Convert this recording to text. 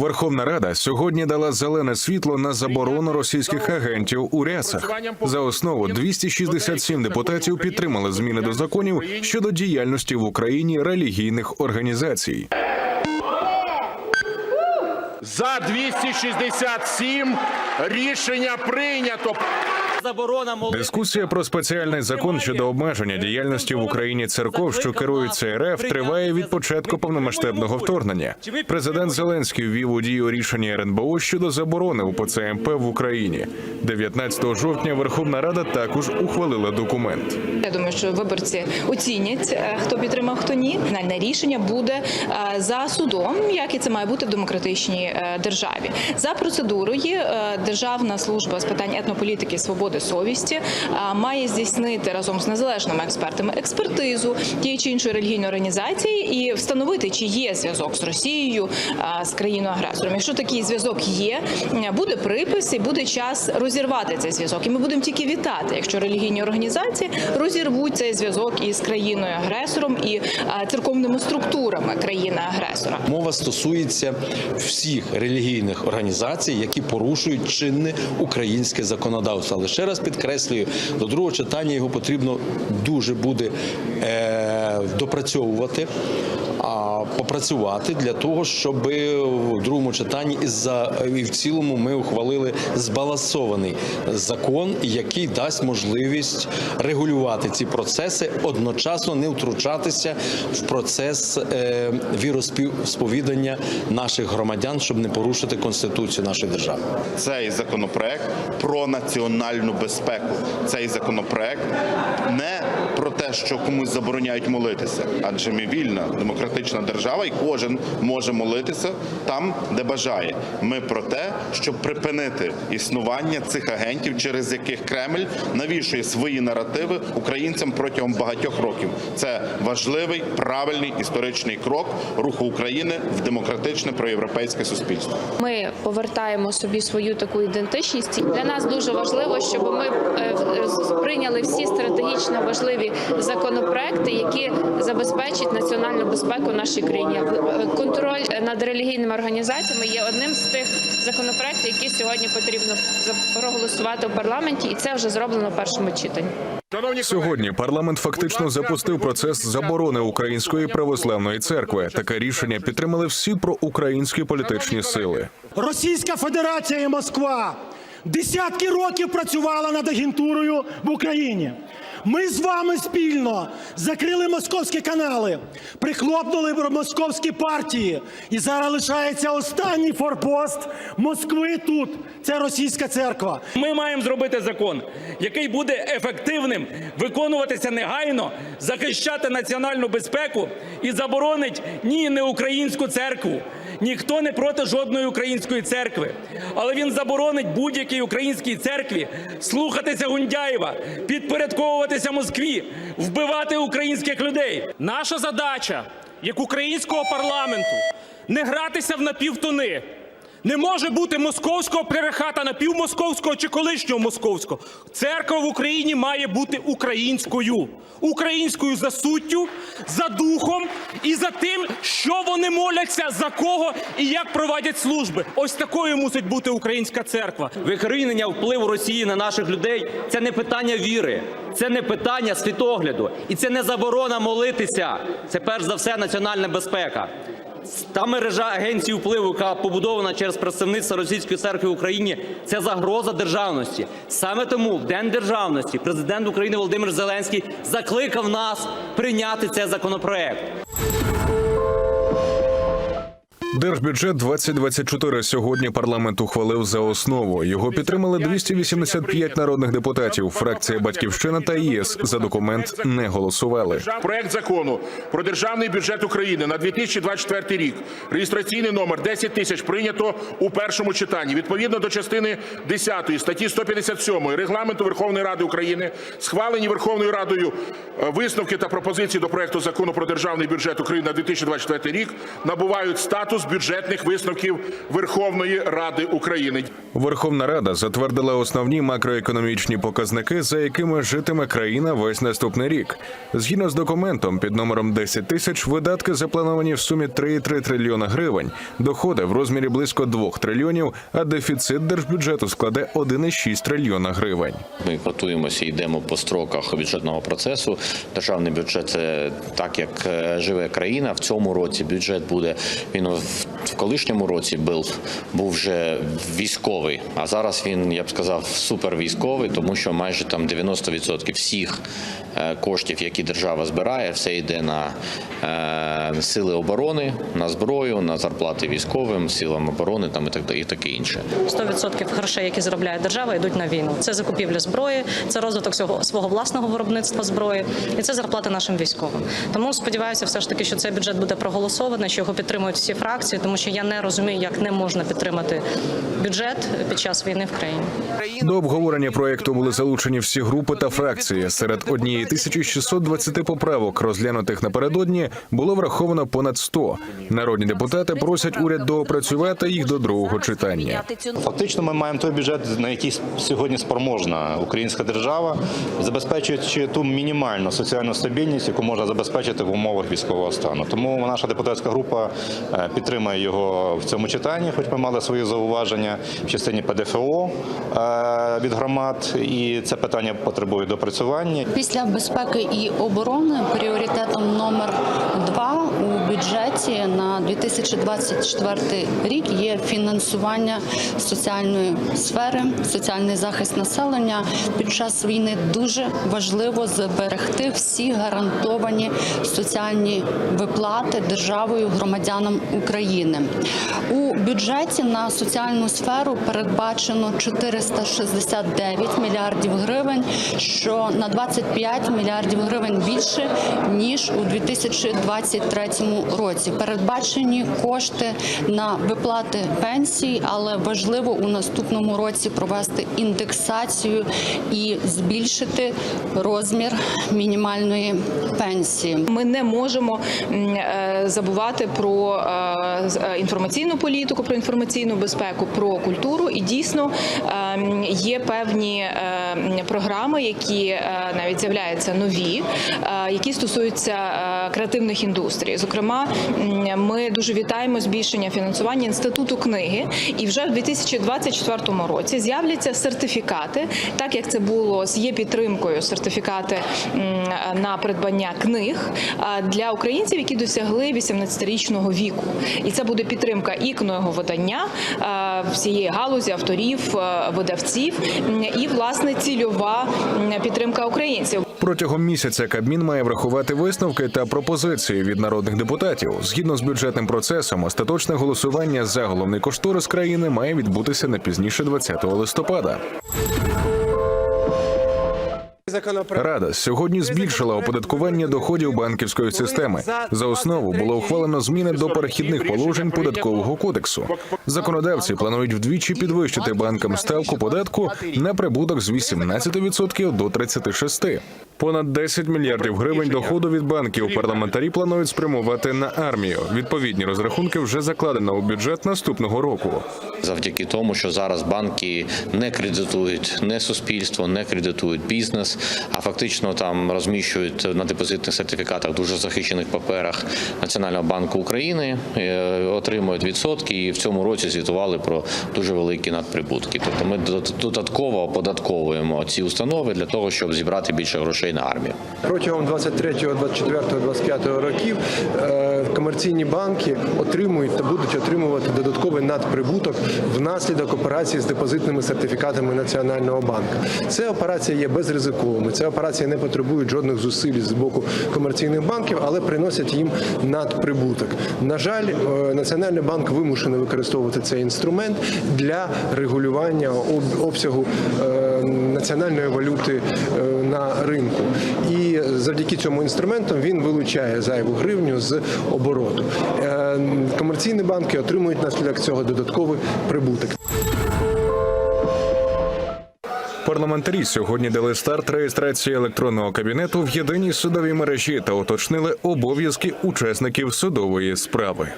Верховна Рада сьогодні дала зелене світло на заборону російських агентів у рясах. За основу 267 депутатів підтримали зміни до законів щодо діяльності в Україні релігійних організацій. За 267 рішення прийнято. Заборона молитви. Дискусія про спеціальний закон щодо обмеження діяльності в Україні церков, що керуються РФ, триває від початку повномасштабного вторгнення. Президент Зеленський ввів у дію рішення РНБО щодо заборони УПЦ МП в Україні. 19 жовтня Верховна Рада також ухвалила документ. Я думаю, що виборці оцінять, е, хто підтримав, хто ні. Фінальне рішення буде е, за судом, як і це має бути в демократичній е, державі. За процедурою е, Державна служба з питань етнополітики і свободи совісті е, має здійснити разом з незалежними експертами експертизу тієї чи іншої релігійної організації і встановити, чи є зв'язок з Росією, е, з країною агресором. Якщо такий зв'язок є, буде припис і буде час розірвати цей зв'язок. І ми будемо тільки вітати, якщо релігійні організації розірвуть цей зв'язок із країною агресором і е, церковними структурами країни агресора. Мова стосується всіх релігійних організацій, які порушують чинне українське законодавство. Але ще раз підкреслюю, до другого читання його потрібно дуже буде е, допрацьовувати. Попрацювати для того, щоб в другому читанні і за і в цілому ми ухвалили збалансований закон, який дасть можливість регулювати ці процеси, одночасно не втручатися в процес е, віросповідання наших громадян, щоб не порушити конституцію нашої держави. цей законопроект про національну безпеку. Цей законопроект не про те, що комусь забороняють молитися, адже ми вільна демократична держава, і кожен може молитися там, де бажає. Ми про те, щоб припинити існування цих агентів, через яких Кремль навішує свої наративи українцям протягом багатьох років. Це важливий правильний історичний крок руху України в демократичне проєвропейське суспільство. Ми повертаємо собі свою таку ідентичність. Для нас дуже важливо, щоб ми е, прийняли всі стратегічно важливі законопроекти, які забезпечать національну безпеку в нашій країні. Е, Контроль над релігійними організаціями є одним з тих законопроектів, які сьогодні потрібно за- проголосувати у парламенті, і це вже зроблено в першому читанні. Сьогодні парламент фактично запустив процес заборони Української православної церкви. Таке рішення підтримали всі проукраїнські політичні сили. Російська Федерація і Москва десятки років працювала над агентурою в Україні. Ми з вами спільно закрили московські канали, прихлопнули московські партії. І зараз лишається останній форпост Москви тут. Це російська церква. Ми маємо зробити закон, який буде ефективним, виконуватися негайно, захищати національну безпеку і заборонить ні не українську церкву. Ніхто не проти жодної української церкви, але він заборонить будь-якій українській церкві слухатися Гундяєва, підпорядковуватися Москві, вбивати українських людей. Наша задача як українського парламенту не гратися в напівтони. Не може бути московського пререхата напівмосковського чи колишнього московського. Церква в Україні має бути українською. Українською за суттю, за духом і за тим, що вони моляться, за кого і як проводять служби. Ось такою мусить бути українська церква. Викорінення впливу Росії на наших людей це не питання віри, це не питання світогляду, і це не заборона молитися. Це перш за все національна безпека. Та мережа агенцій впливу, яка побудована через представництво Російської церкви в Україні, це загроза державності. Саме тому в День державності президент України Володимир Зеленський закликав нас прийняти цей законопроект. Держбюджет 2024 сьогодні парламент ухвалив за основу. Його підтримали 285 народних депутатів. Фракція Батьківщина та ЄС за документ не голосували. Проект закону про державний бюджет України на 2024 рік, реєстраційний номер 10 тисяч прийнято у першому читанні. Відповідно до частини 10 статті 157 Регламенту Верховної Ради України, схвалені Верховною Радою е, висновки та пропозиції до проекту закону про державний бюджет України на 2024 рік набувають статус статус бюджетних висновків Верховної Ради України. Верховна Рада затвердила основні макроекономічні показники, за якими житиме країна весь наступний рік. Згідно з документом під номером 10 тисяч, видатки заплановані в сумі 3,3 трильйона гривень, доходи в розмірі близько 2 трильйонів, а дефіцит держбюджету складе 1,6 трильйона гривень. Ми готуємося, йдемо по строках бюджетного процесу. Державний бюджет це так, як е, живе країна. В цьому році бюджет буде він gift. В, колишньому році був, був вже військовий. А зараз він, я б сказав, супервійськовий, тому що майже там 90% всіх е, коштів, які держава збирає, все йде на е, сили оборони, на зброю, на зарплати військовим, силам оборони там і так і таке інше. 100% грошей, які заробляє держава, йдуть на війну. Це закупівля зброї, це розвиток свого свого власного виробництва зброї, і це зарплати нашим військовим. Тому сподіваюся, все ж таки, що цей бюджет буде проголосований, що його підтримують всі фракції, тому що я не розумію, як не можна підтримати бюджет під час війни в країні. До обговорення проекту були залучені всі групи та фракції. Серед однієї тисячі 620 поправок, розглянутих напередодні, було враховано понад 100. Народні депутати просять уряд доопрацювати їх до другого читання. Фактично, ми маємо той бюджет, на який сьогодні спроможна українська держава, забезпечуючи ту мінімальну соціальну стабільність, яку можна забезпечити в умовах військового стану. Тому наша депутатська група е, підтримує його в цьому читанні, хоч ми мали свої зауваження в частині ПДФО е, від громад, і це питання потребує допрацювання. Після безпеки і оборони пріоритетом номер два у бюджеті на 2024 рік є фінансування соціальної сфери, соціальний захист населення. Під час війни дуже важливо зберегти всі гарантовані соціальні виплати державою громадянам України. У бюджеті на соціальну сферу передбачено 469 мільярдів гривень, що на 25 мільярдів гривень більше ніж у 2023 році. Передбачені кошти на виплати пенсій, але важливо у наступному році провести індексацію і збільшити розмір мінімальної пенсії. Ми не можемо е, забувати про е, інформаційну політику, про інформаційну безпеку, про культуру. І дійсно е, є певні е, програми, які е, навіть з'являються нові, е, які стосуються е, креативних індустрій. Зокрема, ми дуже вітаємо збільшення фінансування інституту книги. І вже в 2024 році з'являться сертифікати, так як це було з є підтримкою сертифікати на придбання книг для українців, які досягли 18-річного віку. І це буде підтримка і книговидання всієї галузі авторів, видавців і власне цільова підтримка українців. Протягом місяця Кабмін має врахувати висновки та пропозиції від народних депутатів. Згідно з бюджетним процесом, остаточне голосування за головний кошторис країни має відбутися не пізніше 20 листопада. Рада сьогодні збільшила оподаткування доходів банківської системи. За основу було ухвалено зміни до перехідних положень податкового кодексу. Законодавці планують вдвічі підвищити банкам ставку податку на прибуток з 18% до 36%. Понад 10 мільярдів гривень доходу від банків парламентарі планують спрямувати на армію. Відповідні розрахунки вже закладено у бюджет наступного року. Завдяки тому, що зараз банки не кредитують не суспільство, не кредитують бізнес, а фактично там розміщують на депозитних сертифікатах дуже захищених паперах Національного банку України, е, отримують відсотки і в цьому році звітували про дуже великі надприбутки. Тобто ми додат- додатково оподатковуємо ці установи для того, щоб зібрати більше грошей на армію. Протягом 23, 24, 25 років е, комерційні банки отримують та будуть отримувати додатковий надприбуток внаслідок операції з депозитними сертифікатами Національного банку. Це операція є безризиковими. Це операції не потребують жодних зусиль з боку комерційних банків, але приносять їм надприбуток. На жаль, е, Національний банк вимушений використовувати цей інструмент для регулювання об- обсягу е, національної валюти е, на ринку. І завдяки цьому інструменту він вилучає зайву гривню з обороту. Е, Комерційні банки отримують наслідок цього додатковий прибуток. Парламентарі сьогодні дали старт реєстрації електронного кабінету в єдиній судовій мережі та уточнили обов'язки учасників судової справи.